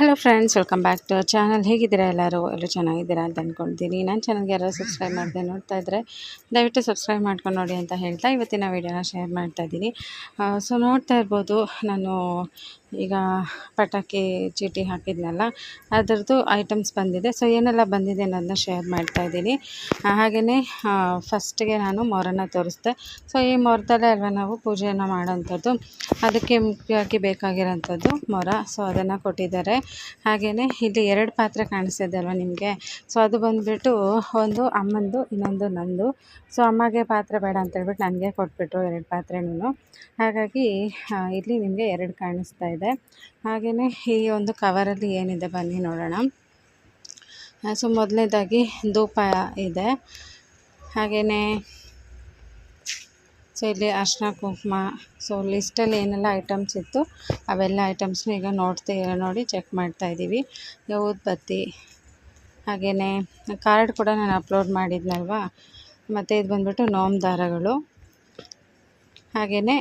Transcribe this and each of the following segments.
Hello friends welcome back to channel ಹೇಗಿದ್ದೀರಾ ಎಲ್ಲರೂ? ಎಲ್ಲರೂ ಚೆನ್ನಾಗಿದ್ದೀರಾ ಅಂತ ಅಂದ್ಕೊಳ್ತೀನಿ ನಾನು ಚಾನಲ್ಗೆ ಯಾರು ಸಬ್ಸ್ಕ್ರೈಬ್ ಮಾಡಿದೆ ನೋಡ್ತಾ ಇದ್ದರೆ ದಯವಿಟ್ಟು ಸಬ್ಸ್ಕ್ರೈಬ್ ಮಾಡ್ಕೊಂಡು ನೋಡಿ ಅಂತ ಹೇಳ್ತಾ ಇವತ್ತಿನ ವೀಡಿಯೋನ ಶೇರ್ ಮಾಡ್ತಾ ಇದ್ದೀನಿ. ಸೊ ನೋಡ್ತಾ ಇರ್ಬೋದು, ನಾನು ಈಗ ಪಟಾಕಿ ಚೀಟಿ ಹಾಕಿದ್ನಲ್ಲ, ಅದರದ್ದು ಐಟಮ್ಸ್ ಬಂದಿದೆ. ಸೊ ಏನೆಲ್ಲ ಬಂದಿದೆ ಅನ್ನೋದನ್ನ ಶೇರ್ ಮಾಡ್ತಾ ಇದ್ದೀನಿ. ಹಾಗೆಯೇ ಫಸ್ಟಿಗೆ ನಾನು ಮೊರನ ತೋರಿಸ್ದೆ. ಸೊ ಈ ಮೊರದಲ್ಲೇ ಅಲ್ವಾ ನಾವು ಪೂಜೆಯನ್ನು ಮಾಡೋಂಥದ್ದು? ಅದಕ್ಕೆ ಮುಖ್ಯವಾಗಿ ಬೇಕಾಗಿರೋಂಥದ್ದು ಮೊರ. ಸೊ ಅದನ್ನು ಕೊಟ್ಟಿದ್ದಾರೆ. ಹಾಗೆಯೇ ಇಲ್ಲಿ ಎರಡು ಪಾತ್ರೆ ಕಾಣಿಸ್ತಿದೆ ಅಲ್ವಾ ನಿಮಗೆ? ಸೊ ಅದು ಬಂದುಬಿಟ್ಟು ಒಂದು ಅಮ್ಮಂದು, ಇನ್ನೊಂದು ನಂದು. ಸೊ ಅಮ್ಮಗೆ ಪಾತ್ರೆ ಬೇಡ ಅಂತ ಹೇಳ್ಬಿಟ್ಟು ನನಗೆ ಕೊಟ್ಬಿಟ್ರು ಎರಡು ಪಾತ್ರೆನೂ ಹಾಗಾಗಿ ಇಲ್ಲಿ ನಿಮಗೆ ಎರಡು ಕಾಣಿಸ್ತಾ ಇದೆ. ಹಾಗೆಯೇ ಈ ಒಂದು ಕವರಲ್ಲಿ ಏನಿದೆ ಬನ್ನಿ ನೋಡೋಣ. ಸೊ, ಮೊದಲನೇದಾಗಿ ಧೂಪ ಇದೆ. ಹಾಗೆಯೇ ಸೊ ಇಲ್ಲಿ ಅರಿಶಿನ, ಕುಂಕುಮ, ಸೊ ಲಿಸ್ಟಲ್ಲಿ ಏನೆಲ್ಲ ಐಟಮ್ಸ್ ಇತ್ತು, ಅವೆಲ್ಲ ಐಟಮ್ಸ್ನ ಈಗ ನೋಡ್ತಿ, ನೋಡಿ ಚೆಕ್ ಮಾಡ್ತಾ ಇದ್ದೀವಿ. ಊದ್ಬತ್ತಿ ಹಾಗೆಯೇ ಕಾರ್ಡ್ ಕೂಡ ನಾನು ಅಪ್ಲೋಡ್ ಮಾಡಿದ್ನಲ್ವಾ? ಮತ್ತು ಇದು ಬಂದ್ಬಿಟ್ಟು ನೋಮ್ ದಾರಗಳು, ಹಾಗೆಯೇ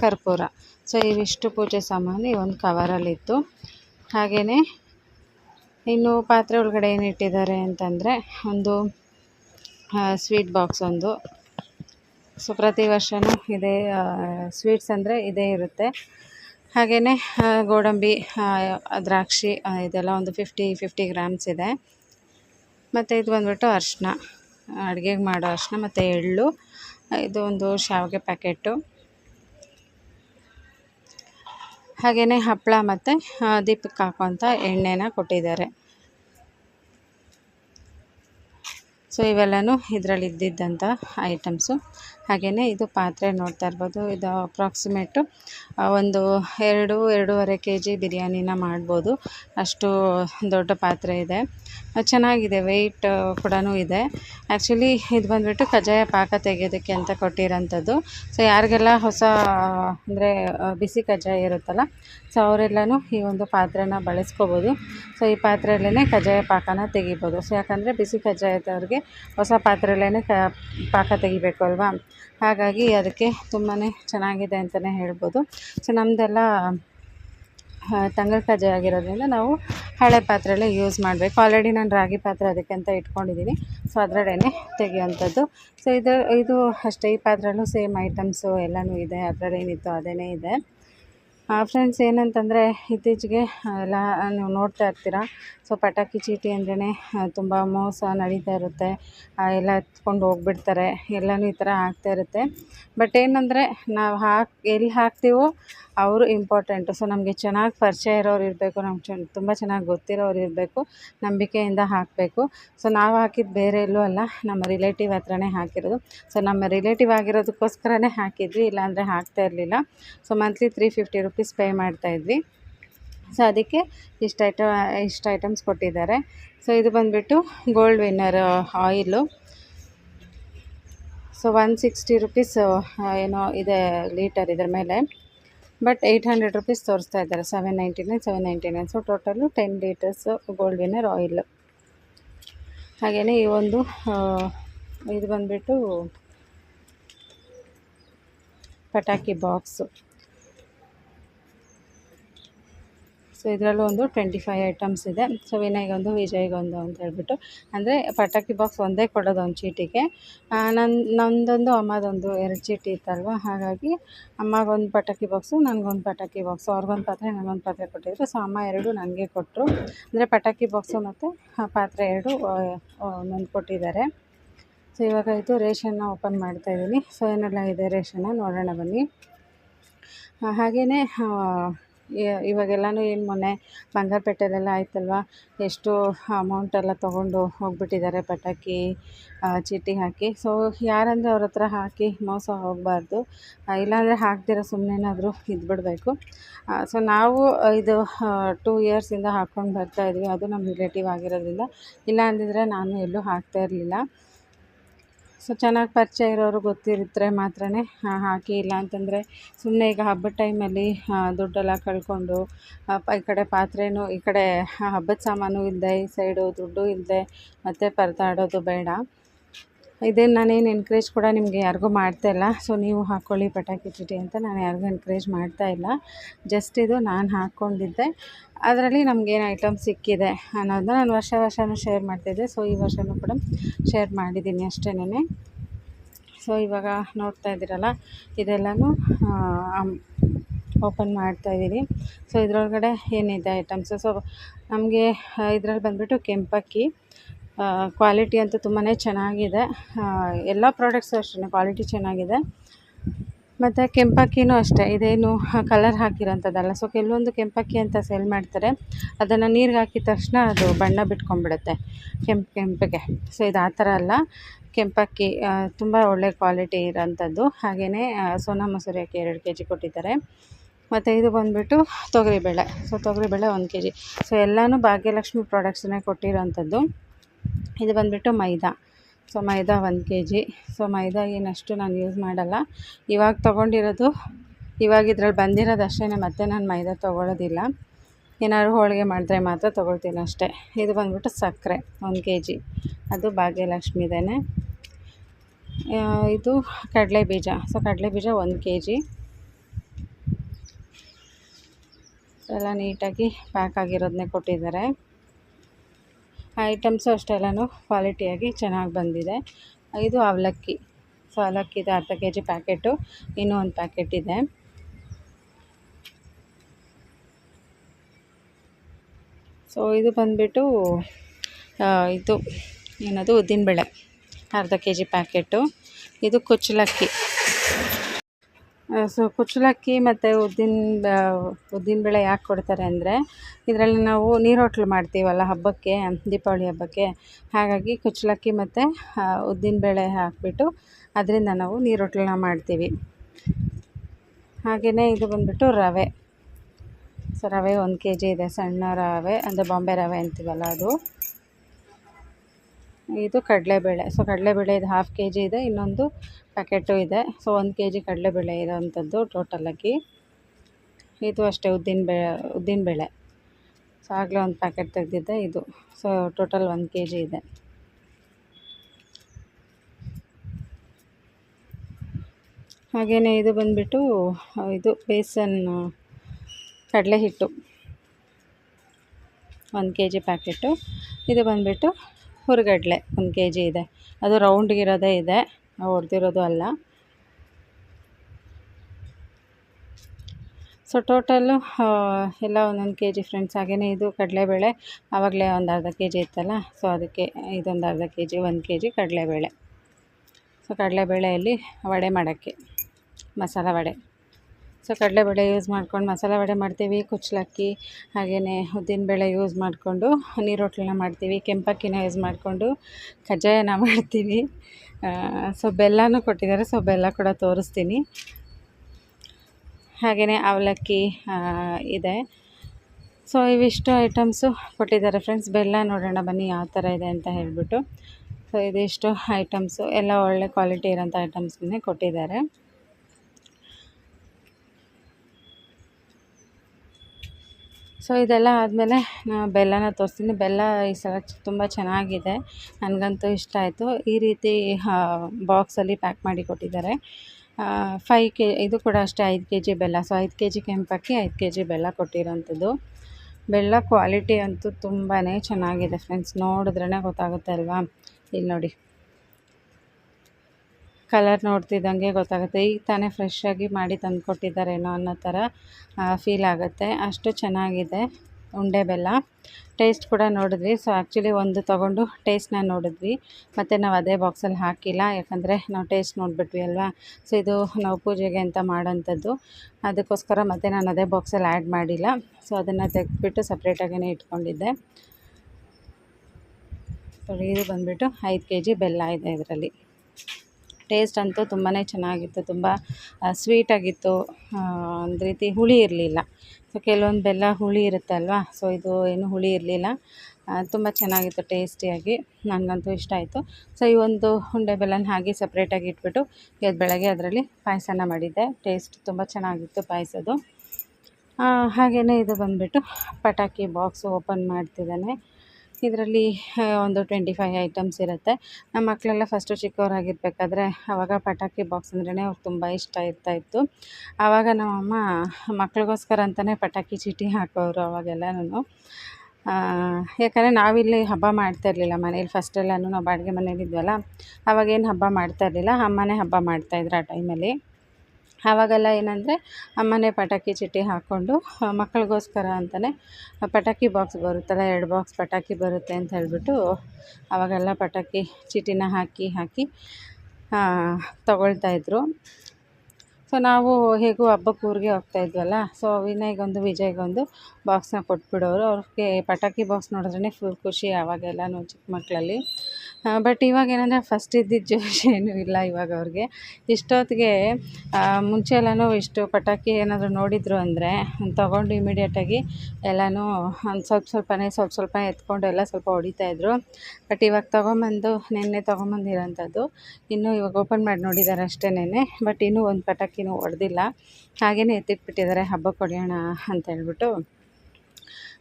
ಕರ್ಪೂರ. ಸೊ ಇವಿಷ್ಟು ಪೂಜೆ ಸಾಮಾನು ಈ ಒಂದು ಕವರಲ್ಲಿತ್ತು ಹಾಗೆಯೇ, ಇನ್ನು ಪಾತ್ರೆ ಒಳಗಡೆ ಏನು ಇಟ್ಟಿದ್ದಾರೆ ಅಂತಂದರೆ, ಒಂದು ಸ್ವೀಟ್ ಬಾಕ್ಸ್ ಒಂದು. ಸೊ ಪ್ರತಿ ವರ್ಷವೂ ಇದೇ ಸ್ವೀಟ್ಸ್ ಅಂದರೆ ಇದೇ ಇರುತ್ತೆ. ಹಾಗೆಯೇ ಗೋಡಂಬಿ ದ್ರಾಕ್ಷಿ ಇದೆಲ್ಲ ಒಂದು ಫಿಫ್ಟಿ ಫಿಫ್ಟಿ ಗ್ರಾಮ್ಸ್ ಇದೆ. ಮತ್ತು ಇದು ಬಂದ್ಬಿಟ್ಟು ಅರಿಶಿನ, ಅಡುಗೆಗೆ ಮಾಡೋ ಅರಿಶಿನ ಮತ್ತು ಎಳ್ಳು ಇದು ಒಂದು ಶಾವಿಗೆ ಪ್ಯಾಕೆಟು. ಹಾಗೆಯೇ ಹಪ್ಪಳ ಮತ್ತು ದೀಪಕ್ಕೆ ಹಾಕುವಂಥ ಎಣ್ಣೆನ ಕೊಟ್ಟಿದ್ದಾರೆ. ಸೊ ಇವೆಲ್ಲನೂ ಇದರಲ್ಲಿ ಇದ್ದಿದ್ದಂಥ ಐಟಮ್ಸು ಹಾಗೆಯೇ ಇದು ಪಾತ್ರೆ ನೋಡ್ತಾ ಇರ್ಬೋದು. ಇದು ಅಪ್ರಾಕ್ಸಿಮೇಟು ಒಂದು ಎರಡು, ಎರಡೂವರೆ ಕೆ ಜಿ ಬಿರಿಯಾನಿನ ಮಾಡ್ಬೋದು. ಅಷ್ಟು ದೊಡ್ಡ ಪಾತ್ರೆ ಇದೆ. ಚೆನ್ನಾಗಿದೆ ವೆಯ್ಟ್ ಕೂಡ ಇದೆ. ಆ್ಯಕ್ಚುಲಿ ಇದು ಬಂದುಬಿಟ್ಟು ಕಜ್ಜಾಯ ಪಾಕ ತೆಗೆಯೋದಕ್ಕೆ ಅಂತ ಕೊಟ್ಟಿರೋಂಥದ್ದು. ಸೊ ಯಾರಿಗೆಲ್ಲ ಹೊಸ, ಅಂದರೆ ಬಿಸಿ ಕಜ್ಜಾಯ ಇರುತ್ತಲ್ಲ ಸೊ ಅವರೆಲ್ಲನೂ ಈ ಒಂದು ಪಾತ್ರೆನ ಬಳಸ್ಕೋಬೋದು. ಸೊ ಈ ಪಾತ್ರೆಯಲ್ಲೇ ಕಜ್ಜಾಯ ಪಾಕನ ತೆಗಿಬೋದು. ಸೊ ಯಾಕಂದರೆ ಬಿಸಿ ಕಜ್ಜಾಯದವ್ರಿಗೆ ಹೊಸ ಪಾತ್ರೆಯಲ್ಲೇ ಕ, ಪಾಕ ತೆಗಿಬೇಕು ಅಲ್ವಾ? ಹಾಗಾಗಿ ಅದಕ್ಕೆ ತುಂಬಾ ಚೆನ್ನಾಗಿದೆ ಅಂತಲೇ ಹೇಳ್ಬೋದು. ಸೊ ನಮ್ಮದೆಲ್ಲ ತಂಗಳ ಕಜ್ಜಾಯ ಆಗಿರೋದ್ರಿಂದ ನಾವು ಹಳೆ ಪಾತ್ರೆಯಲ್ಲೇ ಯೂಸ್ ಮಾಡಬೇಕು. ಆಲ್ರೆಡಿ ನಾನು ರಾಗಿ ಪಾತ್ರೆ ಅದಕ್ಕೆ ಅಂತ ಇಟ್ಕೊಂಡಿದ್ದೀನಿ ಸೊ ಅದರಲ್ಲೇ ತೆಗೆಯುವಂಥದ್ದು. ಸೊ ಇದು ಇದು ಅಷ್ಟೇ. ಈ ಪಾತ್ರೆಯಲ್ಲೂ ಸೇಮ್ ಐಟಮ್ಸು ಎಲ್ಲನೂ ಇದೆ. ಅದರಲ್ಲಿ ಏನಿತ್ತು ಅದೇ ಇದೆ ಫ್ರೆಂಡ್ಸ್ ಏನಂತಂದರೆ, ಇತ್ತೀಚೆಗೆ ಎಲ್ಲ ನೀವು ನೋಡ್ತಾ ಇರ್ತೀರ ಸೊ ಪಟಾಕಿ ಚೀಟಿ ಅಂದ್ರೇ ತುಂಬ ಮೋಸ ನಡೀತಾ ಇರುತ್ತೆ. ಎಲ್ಲ ಎತ್ಕೊಂಡು ಹೋಗ್ಬಿಡ್ತಾರೆ. ಎಲ್ಲನೂ ಈ ಥರ ಆಗ್ತಾ ಇರುತ್ತೆ. ಬಟ್ ಏನಂದರೆ, ನಾವು ಹಾಕಿ, ಎಲ್ಲಿ ಹಾಕ್ತೀವೋ ಅವರು ಇಂಪಾರ್ಟೆಂಟು. ಸೊ ನಮಗೆ ಚೆನ್ನಾಗಿ ಪರಿಚಯ ಇರೋರು ಇರಬೇಕು, ನಮ್ಗೆ ಚೆನ್ನ ತುಂಬ ಚೆನ್ನಾಗಿ ಗೊತ್ತಿರೋರು ಇರಬೇಕು, ನಂಬಿಕೆಯಿಂದ ಹಾಕಬೇಕು. ಸೊ ನಾವು ಹಾಕಿದ್ದು ಬೇರೆ ಎಲ್ಲೂ ಅಲ್ಲ, ನಮ್ಮ ರಿಲೇಟಿವ್ ಹತ್ರನೇ ಹಾಕಿರೋದು. ಸೊ ನಮ್ಮ ರಿಲೇಟಿವ್ ಆಗಿರೋದಕ್ಕೋಸ್ಕರನೇ ಹಾಕಿದ್ವಿ, ಇಲ್ಲಾಂದರೆ ಹಾಕ್ತಾ ಇರಲಿಲ್ಲ. So monthly three fifty rupees pay ಮಾಡ್ತಾಯಿದ್ವಿ ಸೊ ಅದಕ್ಕೆ ಇಷ್ಟು ಐಟ, ಇಷ್ಟು ಐಟಮ್ಸ್ ಕೊಟ್ಟಿದ್ದಾರೆ. ಸೊ ಇದು ಬಂದುಬಿಟ್ಟು Gold Winner oil so one sixty rupees ಏನೋ ಇದೆ ಲೀಟರ್ ಇದ್ರ ಮೇಲೆ. ಬಟ್ ಏಯ್ಟ್ ಹಂಡ್ರೆಡ್ ರುಪೀಸ್ ತೋರಿಸ್ತಾ ಇದ್ದಾರೆ seven ninety nine seven ninety nine so total ten litres Gold Winner oil ಹಾಗೆಯೇ ಈ ಒಂದು ಇದು ಬಂದುಬಿಟ್ಟು ಪಟಾಕಿ ಬಾಕ್ಸು ಸೊ ಇದರಲ್ಲೂ ಒಂದು ಟ್ವೆಂಟಿ ಫೈವ್ ಐಟಮ್ಸ್ ಇದೆ. ಸೊ ವಿನಯ್ಗೊಂದು, ವಿಜಯ್ಗೊಂದು ಅಂತ ಹೇಳ್ಬಿಟ್ಟು. ಅಂದರೆ ಪಟಾಕಿ ಬಾಕ್ಸ್ ಒಂದೇ ಕೊಡೋದು ಒಂದು ಚೀಟಿಗೆ. ನನ್ನ ನಂದೊಂದು, ಅಮ್ಮದೊಂದು ಎರಡು ಚೀಟಿ ಇತ್ತಲ್ವ? ಹಾಗಾಗಿ ಅಮ್ಮಗೊಂದು ಪಟಾಕಿ ಬಾಕ್ಸು ನನಗೊಂದು ಪಟಾಕಿ ಬಾಕ್ಸು ಅವ್ರಿಗೊಂದು ಪಾತ್ರೆ, ನನಗೊಂದು ಪಾತ್ರೆ ಕೊಟ್ಟಿದ್ರು. ಸೊ ಅಮ್ಮ ಎರಡು ನನಗೆ ಕೊಟ್ಟರು ಅಂದರೆ ಪಟಾಕಿ ಬಾಕ್ಸು ಮತ್ತು ಪಾತ್ರೆ ಎರಡು ನಂದು ಕೊಟ್ಟಿದ್ದಾರೆ. ಸೊ ಇವಾಗ ಇದು ರೇಷನ್ನ ಓಪನ್ ಮಾಡ್ತಾಯಿದ್ದೀನಿ ಸೊ ಏನೆಲ್ಲ ಇದೆ ರೇಷನ್ನ ನೋಡೋಣ ಬನ್ನಿ. ಹಾಗೆಯೇ ಇವಾಗೆಲ್ಲನೂ ಏನು ಮೊನ್ನೆ ಬಂಗಾರಪೇಟೆಲೆಲ್ಲ ಆಯ್ತಲ್ವ? ಎಷ್ಟು ಅಮೌಂಟ್ ಎಲ್ಲ ತೊಗೊಂಡು ಹೋಗ್ಬಿಟ್ಟಿದ್ದಾರೆ ಪಟಾಕಿ ಚೀಟಿ ಹಾಕಿ. ಸೊ ಯಾರಂದರೆ ಅವ್ರ ಹತ್ರ ಹಾಕಿ ಮೋಸ ಹೋಗಬಾರ್ದು. ಇಲ್ಲಾಂದರೆ ಹಾಕ್ದಿರೋ ಸುಮ್ಮನೆನಾದರೂ ಇದ್ಬಿಡಬೇಕು. ಸೊ ನಾವು ಇದು ಟೂ ಇಯರ್ಸಿಂದ ಹಾಕ್ಕೊಂಡು ಬರ್ತಾಯಿದ್ವಿ ಅದು ನಮ್ಮ ರಿಲೇಟಿವ್ ಆಗಿರೋದ್ರಿಂದ. ಇಲ್ಲ ಅಂದಿದ್ರೆ ನಾನು ಎಲ್ಲೂ ಹಾಕ್ತಾ ಇರಲಿಲ್ಲ. ಸೊ ಚೆನ್ನಾಗಿ ಪರಿಚಯ ಇರೋರು ಗೊತ್ತಿರುತ್ತೆ ಮಾತ್ರನೇ ಹಾಕಿ ಇಲ್ಲ ಅಂತಂದರೆ ಸುಮ್ಮನೆ ಈಗ ಹಬ್ಬದ ಟೈಮಲ್ಲಿ ದುಡ್ಡೆಲ್ಲ ಕಳ್ಕೊಂಡು ಈ ಕಡೆ ಪಾತ್ರೆನೂ, ಈ ಕಡೆ ಹಬ್ಬದ ಸಾಮಾನು ಇಲ್ಲದೆ ಈ ಸೈಡು ದುಡ್ಡು ಇಲ್ಲದೆ ಮತ್ತೆ ಪರದಾಡೋದು ಬೇಡ. ಇದೇನು ನಾನೇನು ಎನ್ಕರೇಜ್ ಕೂಡ ನಿಮಗೆ ಯಾರಿಗೂ ಮಾಡ್ತಾ ಇಲ್ಲ. ಸೊ ನೀವು ಹಾಕ್ಕೊಳ್ಳಿ ಪಟಾಕಿ ಚೀಟಿ ಅಂತ ನಾನು ಯಾರಿಗೂ ಎನ್ಕರೇಜ್ ಮಾಡ್ತಾ ಇಲ್ಲ. ಜಸ್ಟ್ ಇದು ನಾನು ಹಾಕ್ಕೊಂಡಿದ್ದೆ ಅದರಲ್ಲಿ ನಮಗೇನು ಐಟಮ್ ಸಿಕ್ಕಿದೆ ಅನ್ನೋದನ್ನ ನಾನು ವರ್ಷ ವರ್ಷವೂ ಶೇರ್ ಮಾಡ್ತಿದ್ದೆ ಸೊ ಈ ವರ್ಷವೂ ಕೂಡ ಶೇರ್ ಮಾಡಿದ್ದೀನಿ ಅಷ್ಟೇನೆ ಸೊ ಇವಾಗ ನೋಡ್ತಾ ಇದ್ದೀರಲ್ಲ, ಇದೆಲ್ಲನೂ ಓಪನ್ ಮಾಡ್ತಾಯಿದ್ದೀನಿ ಸೊ ಇದರೊಳಗಡೆ ಏನಿದೆ ಐಟಮ್ಸು ಸೊ ನಮಗೆ ಇದ್ರಲ್ಲಿ ಬಂದುಬಿಟ್ಟು ಕೆಂಪಕ್ಕಿ. ಕ್ವಾಲಿಟಿ ಅಂತೂ ತುಂಬಾ ಚೆನ್ನಾಗಿದೆ. ಎಲ್ಲ ಪ್ರಾಡಕ್ಟ್ಸು ಅಷ್ಟೇ ಕ್ವಾಲಿಟಿ ಚೆನ್ನಾಗಿದೆ. ಮತ್ತು ಕೆಂಪಕ್ಕಿನೂ ಅಷ್ಟೇ, ಇದೇನು ಕಲರ್ ಹಾಕಿರೋಂಥದ್ದಲ್ಲ. ಸೊ ಕೆಲವೊಂದು ಕೆಂಪಕ್ಕಿ ಅಂತ ಸೇಲ್ ಮಾಡ್ತಾರೆ. ಅದನ್ನು ನೀರಿಗೆ ಹಾಕಿದ ತಕ್ಷಣ ಅದು ಬಣ್ಣ ಬಿಟ್ಕೊಂಡ್ಬಿಡುತ್ತೆ ಕೆಂಪು, ಕೆಂಪಿಗೆ. ಸೊ ಇದು ಆ ಥರ ಅಲ್ಲ. ಕೆಂಪಕ್ಕಿ ತುಂಬ ಒಳ್ಳೆ ಕ್ವಾಲಿಟಿ ಇರೋಂಥದ್ದು. ಹಾಗೆಯೇ ಸೋನಾ ಮಸೂರಿ ಅಕ್ಕಿ ಎರಡು ಕೆ ಜಿ ಕೊಟ್ಟಿದ್ದಾರೆ. ಮತ್ತು ಇದು ಬಂದುಬಿಟ್ಟು ತೊಗರಿಬೇಳೆ. ಸೊ ತೊಗರಿಬೇಳೆ ಒಂದು ಕೆ ಜಿ ಸೊ ಎಲ್ಲನೂ ಭಾಗ್ಯಲಕ್ಷ್ಮಿ ಪ್ರಾಡಕ್ಟ್ಸನ್ನೇ ಕೊಟ್ಟಿರೋಂಥದ್ದು. ಇದು ಬಂದುಬಿಟ್ಟು ಮೈದಾ. ಸೊ, ಮೈದಾ ಒಂದು ಕೆ ಜಿ ಸೊ, ಮೈದಾ ಏನಷ್ಟು ನಾನು ಯೂಸ್ ಮಾಡಲ್ಲ. ಇವಾಗ ತೊಗೊಂಡಿರೋದು, ಇವಾಗ ಇದ್ರಲ್ಲಿ ಬಂದಿರೋದು ಅಷ್ಟೇ ಮತ್ತೆ ನಾನು ಮೈದಾ ತೊಗೊಳ್ಳೋದಿಲ್ಲ ಏನಾದ್ರು ಹೋಳಿಗೆ ಮಾಡಿದ್ರೆ ಮಾತ್ರ ತೊಗೊಳ್ತೀನಿ ಅಷ್ಟೇ. ಇದು ಬಂದುಬಿಟ್ಟು ಸಕ್ಕರೆ, ಒಂದು ಕೆ ಜಿ ಅದು ಭಾಗ್ಯಲಕ್ಷ್ಮಿದೇ ಇದು ಕಡಲೆ ಬೀಜ. ಸೊ, ಕಡಲೆ ಬೀಜ ಒಂದು ಕೆ ಜಿ ಎಲ್ಲ ನೀಟಾಗಿ ಪ್ಯಾಕ್ ಆಗಿರೋದನ್ನೇ ಕೊಟ್ಟಿದ್ದಾರೆ. ಐಟಮ್ಸು ಅಷ್ಟೆಲ್ಲನೂ ಕ್ವಾಲಿಟಿಯಾಗಿ ಚೆನ್ನಾಗಿ ಬಂದಿದೆ. ಇದು ಅವಲಕ್ಕಿ. ಸೊ, ಅವಲಕ್ಕಿದು ಅರ್ಧ ಕೆ ಜಿ ಪ್ಯಾಕೆಟು, ಇನ್ನೂ ಒಂದು ಪ್ಯಾಕೆಟ್ ಇದೆ ಸೊ, ಇದು ಬಂದುಬಿಟ್ಟು ಇದು ಏನದು? ಉದ್ದಿನಬೇಳೆ. ಅರ್ಧ ಕೆ ಜಿ ಪ್ಯಾಕೆಟು. ಇದು ಕುಚ್ಚಲಕ್ಕಿ. ಸೊ ಕುಚ್ಚಲಕ್ಕಿ ಮತ್ತು ಉದ್ದಿನ ಉದ್ದಿನ ಬೇಳೆ ಯಾಕೆ ಕೊಡ್ತಾರೆ ಅಂದರೆ ಇದರಲ್ಲಿ ನಾವು ನೀರೊಟ್ಲು ಮಾಡ್ತೀವಲ್ಲ ಹಬ್ಬಕ್ಕೆ, ದೀಪಾವಳಿ ಹಬ್ಬಕ್ಕೆ, ಹಾಗಾಗಿ ಕುಚ್ಚಲಕ್ಕಿ ಮತ್ತು ಉದ್ದಿನ ಬೇಳೆ ಹಾಕಿಬಿಟ್ಟು ಅದರಿಂದ ನಾವು ನೀರೊಟ್ಲನ್ನ ಮಾಡ್ತೀವಿ. ಹಾಗೆಯೇ ಇದು ಬಂದುಬಿಟ್ಟು ರವೆ. ಸೊ ರವೆ ಒಂದು ಕೆ ಜಿ ಇದೆ, ಸಣ್ಣ ರವೆ ಅಂದರೆ ಬಾಂಬೆ ರವೆ ಅಂತೀವಲ್ಲ ಅದು. ಇದು ಕಡಲೆಬೇಳೆ. ಸೊ ಕಡಲೆಬೇಳೆ ಇದು ಹಾಫ್ ಕೆ ಜಿ ಇದೆ, ಇನ್ನೊಂದು ಪ್ಯಾಕೆಟು ಇದೆ. ಸೊ ಒಂದು ಕೆ ಜಿ ಕಡಲೆಬೇಳೆ ಇರೋವಂಥದ್ದು ಟೋಟಲಾಗಿ ಇದು ಅಷ್ಟೇ ಉದ್ದಿನ ಬೇಳೆ. ಸೊ ಆಗಲೇ ಒಂದು ಪ್ಯಾಕೆಟ್ ತೆಗೆದಿದ್ದೆ ಇದು. ಸೊ ಟೋಟಲ್ ಒಂದು ಕೆ ಜಿ ಇದೆ. ಹಾಗೆಯೇ ಇದು ಬಂದುಬಿಟ್ಟು, ಇದು ಬೇಸನ್, ಕಡಲೆ ಹಿಟ್ಟು. ಒಂದು ಕೆ ಜಿ ಪ್ಯಾಕೆಟು ಇದು ಬಂದುಬಿಟ್ಟು ಹುರ್ಗಡ್ಲೆ ಒಂದು ಕೆ ಜಿ ಇದೆ. ಅದು ರೌಂಡ್ಗಿರೋದೇ ಇದೆ. ಹೊಡೆದಿರೋದು ಅಲ್ಲ. ಸೊ ಟೋಟಲ್ಲು ಎಲ್ಲ ಒಂದೊಂದು ಕೆ ಜಿ ಫ್ರೆಂಡ್ಸ್ ಹಾಗೆಯೇ ಇದು ಕಡಲೆಬೇಳೆ. ಆವಾಗಲೇ ಒಂದು ಅರ್ಧ ಕೆ ಜಿ ಇತ್ತಲ್ಲ ಸೊ ಅದಕ್ಕೆ ಇದೊಂದು ಅರ್ಧ ಕೆ ಜಿ ಒಂದು ಕೆ ಜಿ ಕಡಲೆಬೇಳೆ. ಸೊ ಕಡಲೆಬೇಳೆಯಲ್ಲಿ ವಡೆ ಮಾಡೋಕ್ಕೆ, ಮಸಾಲ ವಡೆ. ಸೊ ಕಡಲೆಬೇಳೆ ಯೂಸ್ ಮಾಡ್ಕೊಂಡು ಮಸಾಲೆ ವಡೆ ಮಾಡ್ತೀವಿ, ಕುಚ್ಚಲಕ್ಕಿ ಹಾಗೆಯೇ ಉದ್ದಿನಬೇಳೆ ಯೂಸ್ ಮಾಡಿಕೊಂಡು ನೀರೊಟ್ಲನ್ನ ಮಾಡ್ತೀವಿ, ಕೆಂಪಕ್ಕಿನ ಯೂಸ್ ಮಾಡಿಕೊಂಡು ಕಜ್ಜಾಯನ ಮಾಡ್ತೀವಿ. ಸೊ ಬೆಲ್ಲನೂ ಕೊಟ್ಟಿದ್ದಾರೆ, ಸೊ ಬೆಲ್ಲ ಕೂಡ ತೋರಿಸ್ತೀನಿ. ಹಾಗೆಯೇ ಅವಲಕ್ಕಿ ಇದೆ. ಸೊ ಇವಿಷ್ಟು ಐಟಮ್ಸು ಕೊಟ್ಟಿದ್ದಾರೆ ಫ್ರೆಂಡ್ಸ್ ಬೆಲ್ಲ ನೋಡೋಣ ಬನ್ನಿ ಯಾವ ಥರ ಇದೆ ಅಂತ ಹೇಳಿಬಿಟ್ಟು. ಸೊ ಇದಿಷ್ಟು ಐಟಮ್ಸು ಎಲ್ಲ ಒಳ್ಳೆ ಕ್ವಾಲಿಟಿ ಇರೋಂಥ ಐಟಮ್ಸನ್ನೇ ಕೊಟ್ಟಿದ್ದಾರೆ. ಸೊ ಇದೆಲ್ಲ ಆದಮೇಲೆ ನಾನು ಬೆಲ್ಲನ ತೋರಿಸ್ತೀನಿ. ಬೆಲ್ಲ ಈ ಸಲ ತುಂಬ ಚೆನ್ನಾಗಿದೆ. ನನಗಂತೂ ಇಷ್ಟ ಆಯಿತು. ಈ ರೀತಿ ಬಾಕ್ಸಲ್ಲಿ ಪ್ಯಾಕ್ ಮಾಡಿ ಕೊಟ್ಟಿದ್ದಾರೆ. ಫೈ ಕೆ, ಇದು ಕೂಡ ಅಷ್ಟೇ ಐದು ಕೆ ಜಿ ಬೆಲ್ಲ. ಸೊ ಐದು ಕೆ ಜಿ ಕೆಂಪಕ್ಕಿ, ಐದು ಕೆ ಜಿ ಬೆಲ್ಲ ಕೊಟ್ಟಿರೋಂಥದ್ದು. ಬೆಲ್ಲ ಕ್ವಾಲಿಟಿ ಅಂತೂ ತುಂಬಾ ಚೆನ್ನಾಗಿದೆ ಫ್ರೆಂಡ್ಸ್ ನೋಡಿದ್ರೇ ಗೊತ್ತಾಗುತ್ತೆ ಅಲ್ವಾ? ಇಲ್ಲಿ ನೋಡಿ ಕಲರ್ ನೋಡ್ತಿದ್ದಂಗೆ ಗೊತ್ತಾಗುತ್ತೆ. ಈಗ ತಾನೇ ಫ್ರೆಶ್ಶಾಗಿ ಮಾಡಿ ತಂದುಕೊಟ್ಟಿದ್ದಾರೇನೋ ಅನ್ನೋ ಥರ ಫೀಲ್ ಆಗುತ್ತೆ. ಅಷ್ಟು ಚೆನ್ನಾಗಿದೆ ಉಂಡೆ ಬೆಲ್ಲ. ಟೇಸ್ಟ್ ಕೂಡ ನೋಡಿದ್ವಿ. ಸೊ ಆ್ಯಕ್ಚುಲಿ ಒಂದು ತೊಗೊಂಡು ಟೇಸ್ಟ್ನ ನೋಡಿದ್ವಿ. ಮತ್ತು ನಾವು ಅದೇ ಬಾಕ್ಸಲ್ಲಿ ಹಾಕಿಲ್ಲ. ಯಾಕಂದರೆ ನಾವು ಟೇಸ್ಟ್ ನೋಡಿಬಿಟ್ವಿ ಅಲ್ವಾ? ಸೊ ಇದು ನಾವು ಪೂಜೆಗೆ ಅಂತ ಮಾಡೋಂಥದ್ದು. ಅದಕ್ಕೋಸ್ಕರ ಮತ್ತೆ ನಾನು ಅದೇ ಬಾಕ್ಸಲ್ಲಿ ಆ್ಯಡ್ ಮಾಡಿಲ್ಲ. ಸೊ ಅದನ್ನು ತೆಗೆದ್ಬಿಟ್ಟು ಸಪ್ರೇಟಾಗೇ ಇಟ್ಕೊಂಡಿದ್ದೆ. ಇದು ಬಂದುಬಿಟ್ಟು ಐದು ಕೆ ಜಿ ಬೆಲ್ಲ ಇದೆ ಇದರಲ್ಲಿ. ಟೇಸ್ಟ್ ಅಂತೂ ತುಂಬಾ ಚೆನ್ನಾಗಿತ್ತು, ತುಂಬ ಸ್ವೀಟಾಗಿತ್ತು ಒಂದು ರೀತಿ ಹುಳಿ ಇರಲಿಲ್ಲ. ಸೊ ಕೆಲವೊಂದು ಬೆಲ್ಲ ಹುಳಿ ಇರುತ್ತಲ್ವ ಸೊ ಇದು ಏನು ಹುಳಿ ಇರಲಿಲ್ಲ. ತುಂಬ ಚೆನ್ನಾಗಿತ್ತು ಟೇಸ್ಟಿಯಾಗಿ, ನನಗಂತೂ ಇಷ್ಟ ಆಯಿತು. ಸೊ ಈ ಒಂದು ಉಂಡೆ ಬೆಲ್ಲನ ಹಾಗೆ ಸಪ್ರೇಟಾಗಿ ಇಟ್ಬಿಟ್ಟು ಇವತ್ತು ಬೆಳಗ್ಗೆ ಅದರಲ್ಲಿ ಪಾಯಸನ ಮಾಡಿದ್ದೆ. ಟೇಸ್ಟ್ ತುಂಬ ಚೆನ್ನಾಗಿತ್ತು ಪಾಯಸದು ಹಾಗೆಯೇ ಇದು ಬಂದುಬಿಟ್ಟು, ಪಟಾಕಿ ಬಾಕ್ಸು ಓಪನ್ ಮಾಡ್ತಿದ್ದಾನೆ. ಇದರಲ್ಲಿ ಒಂದು ಟ್ವೆಂಟಿ ಫೈವ್ ಐಟಮ್ಸ್ ಇರುತ್ತೆ. ನಮ್ಮ ಮಕ್ಕಳೆಲ್ಲ ಫಸ್ಟು ಚಿಕ್ಕವರಾಗಿರ್ಬೇಕಾದ್ರೆ ಆವಾಗ ಪಟಾಕಿ ಬಾಕ್ಸ್ ಅಂದ್ರೇ ಅವ್ರಿಗೆ ತುಂಬ ಇಷ್ಟ ಇರ್ತಾಯಿತ್ತು ಆವಾಗ ನಮ್ಮಮ್ಮ ಮಕ್ಳಿಗೋಸ್ಕರ ಅಂತಲೇ ಪಟಾಕಿ ಚೀಟಿ ಹಾಕೋರು ಅವಾಗೆಲ್ಲನೂ ಯಾಕಂದರೆ ನಾವಿಲ್ಲಿ ಹಬ್ಬ ಮಾಡ್ತಾ ಇರಲಿಲ್ಲ ಮನೇಲಿ. ಫಸ್ಟೆಲ್ಲನೂ ನಾವು ಬಾಡಿಗೆ ಮನೇಲಿದ್ವಲ್ಲ ಆವಾಗೇನು ಹಬ್ಬ ಮಾಡ್ತಾ ಇರಲಿಲ್ಲ. ಅಮ್ಮನೇ ಹಬ್ಬ ಮಾಡ್ತಾಯಿದ್ರು ಆ ಟೈಮಲ್ಲಿ ಆವಾಗೆಲ್ಲ ಏನಂದರೆ ಅಮ್ಮನೇ ಪಟಾಕಿ ಚೀಟಿ ಹಾಕ್ಕೊಂಡು ಮಕ್ಕಳಿಗೋಸ್ಕರ ಅಂತಲೇ ಪಟಾಕಿ ಬಾಕ್ಸ್ ಬರುತ್ತಲ್ಲ, ಎರಡು ಬಾಕ್ಸ್ ಪಟಾಕಿ ಬರುತ್ತೆ ಅಂತ ಹೇಳಿಬಿಟ್ಟು ಆವಾಗೆಲ್ಲ ಪಟಾಕಿ ಚೀಟಿನ ಹಾಕಿ ಹಾಕಿ ತೊಗೊಳ್ತಾಯಿದ್ರು ಸೊ ನಾವು ಹೇಗೂ ಹಬ್ಬಕ್ಕೆ ಊರಿಗೆ ಹೋಗ್ತಾಯಿದ್ವಲ್ಲ ಸೊ ವಿನಯ್ಗೊಂದು, ವಿಜಯ್ಗೊಂದು ಬಾಕ್ಸ್ನ ಕೊಟ್ಬಿಡೋರು. ಅವ್ರಿಗೆ ಪಟಾಕಿ ಬಾಕ್ಸ್ ನೋಡಿದ್ರೇ ಫುಲ್ ಖುಷಿ ಆವಾಗೆಲ್ಲನೂ ಚಿಕ್ಕ ಮಕ್ಕಳಲ್ಲಿ. ಬಟ್ ಇವಾಗ ಏನಂದರೆ ಫಸ್ಟ್ ಇದ್ದಿದ್ದ ಜೋಶ್ ಏನೂ ಇಲ್ಲ ಇವಾಗ ಅವ್ರಿಗೆ. ಇಷ್ಟೊತ್ತಿಗೆ ಮುಂಚೆ ಎಲ್ಲನೂ ಇಷ್ಟು ಪಟಾಕಿ ಏನಾದರೂ ನೋಡಿದರು ಅಂದರೆ ತೊಗೊಂಡು ಇಮಿಡಿಯೇಟಾಗಿ ಎಲ್ಲನೂ ಒಂದು ಸ್ವಲ್ಪ ಸ್ವಲ್ಪನೇ ಸ್ವಲ್ಪ ಸ್ವಲ್ಪ ಎತ್ಕೊಂಡು ಎಲ್ಲ ಸ್ವಲ್ಪ ಹೊಡಿತಾಯಿದ್ರು ಬಟ್ ಇವಾಗ ತೊಗೊಂಬಂದು, ನಿನ್ನೆ ತೊಗೊಂಬಂದಿರೋಂಥದ್ದು. ಇನ್ನೂ ಇವಾಗ ಓಪನ್ ಮಾಡಿ ನೋಡಿದ್ದಾರೆ ಅಷ್ಟೇನೆ ಬಟ್ ಇನ್ನೂ ಒಂದು ಪಟಾಕಿನೂ ಹೊಡೆದಿಲ್ಲ. ಹಾಗೆಯೇ ಎತ್ತಿಟ್ಬಿಟ್ಟಿದ್ದಾರೆ ಹಬ್ಬಕ್ಕೆ ಹೊಡೆಯೋಣ ಅಂತ ಹೇಳ್ಬಿಟ್ಟು.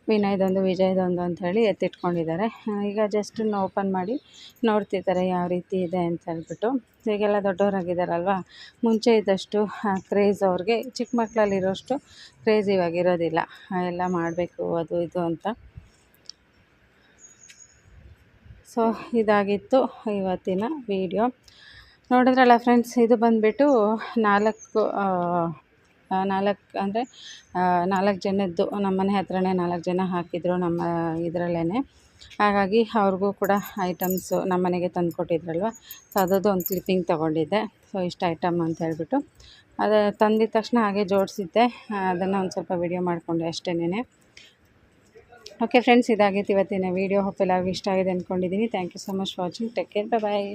ವಿನಯ್ದೊಂದು ವಿಜಯ್ದೊಂದು ಅಂಥೇಳಿ ಎತ್ತಿಟ್ಕೊಂಡಿದ್ದಾರೆ. ಈಗ ಜಸ್ಟ್ ಓಪನ್ ಮಾಡಿ ನೋಡ್ತಿದ್ದಾರೆ ಯಾವ ರೀತಿ ಇದೆ ಅಂತ ಹೇಳ್ಬಿಟ್ಟು. ಈಗೆಲ್ಲ ದೊಡ್ಡವರಾಗಿದ್ದಾರಲ್ವ? ಮುಂಚೆ ಇದ್ದಷ್ಟು ಕ್ರೇಜ್ ಅವ್ರಿಗೆ, ಚಿಕ್ಕ ಮಕ್ಕಳಲ್ಲಿರೋಷ್ಟು ಕ್ರೇಜ್ ಇವಾಗಿರೋದಿಲ್ಲ ಎಲ್ಲ ಮಾಡಬೇಕು, ಅದು ಇದು ಅಂತ. ಸೊ ಇದಾಗಿತ್ತು ಇವತ್ತಿನ ವಿಡಿಯೋ ನೋಡಿದ್ರಲ್ಲ ಫ್ರೆಂಡ್ಸ್ ಇದು ಬಂದುಬಿಟ್ಟು ನಾಲ್ಕು ನಾಲ್ಕು ಅಂದರೆ ನಾಲ್ಕು ಜನದ್ದು ನಮ್ಮ ಮನೆ ಹತ್ರನೇ ನಾಲ್ಕು ಜನ ಹಾಕಿದ್ರು ನಮ್ಮ ಇದರಲ್ಲೇ ಹಾಗಾಗಿ ಅವ್ರಿಗೂ ಕೂಡ ಐಟಮ್ಸು ನಮ್ಮ ಮನೆಗೆ ತಂದು ಕೊಟ್ಟಿದ್ರಲ್ವ? ಸೊ ಅದರದ್ದು ಒಂದು ಕ್ಲಿಪ್ಪಿಂಗ್ ತೊಗೊಂಡಿದ್ದೆ. ಸೊ ಇಷ್ಟು ಐಟಮ್ ಅಂತ ಹೇಳ್ಬಿಟ್ಟು. ಅದು ತಂದಿದ ತಕ್ಷಣ ಹಾಗೆ ಜೋಡಿಸಿದ್ದೆ. ಅದನ್ನು ಒಂದು ಸ್ವಲ್ಪ ವಿಡಿಯೋ ಮಾಡಿಕೊಂಡೆ ಅಷ್ಟೇನೆ ಓಕೆ ಫ್ರೆಂಡ್ಸ್ ಇದಾಗಿತ್ತು ಇವತ್ತಿನ ವೀಡಿಯೋ ಹೋಪ್ ಎಲ್ಲರಿಗೂ ಇಷ್ಟ ಆಗಿದೆ ಅಂದ್ಕೊಂಡಿದ್ದೀನಿ thank you so much watching take care bye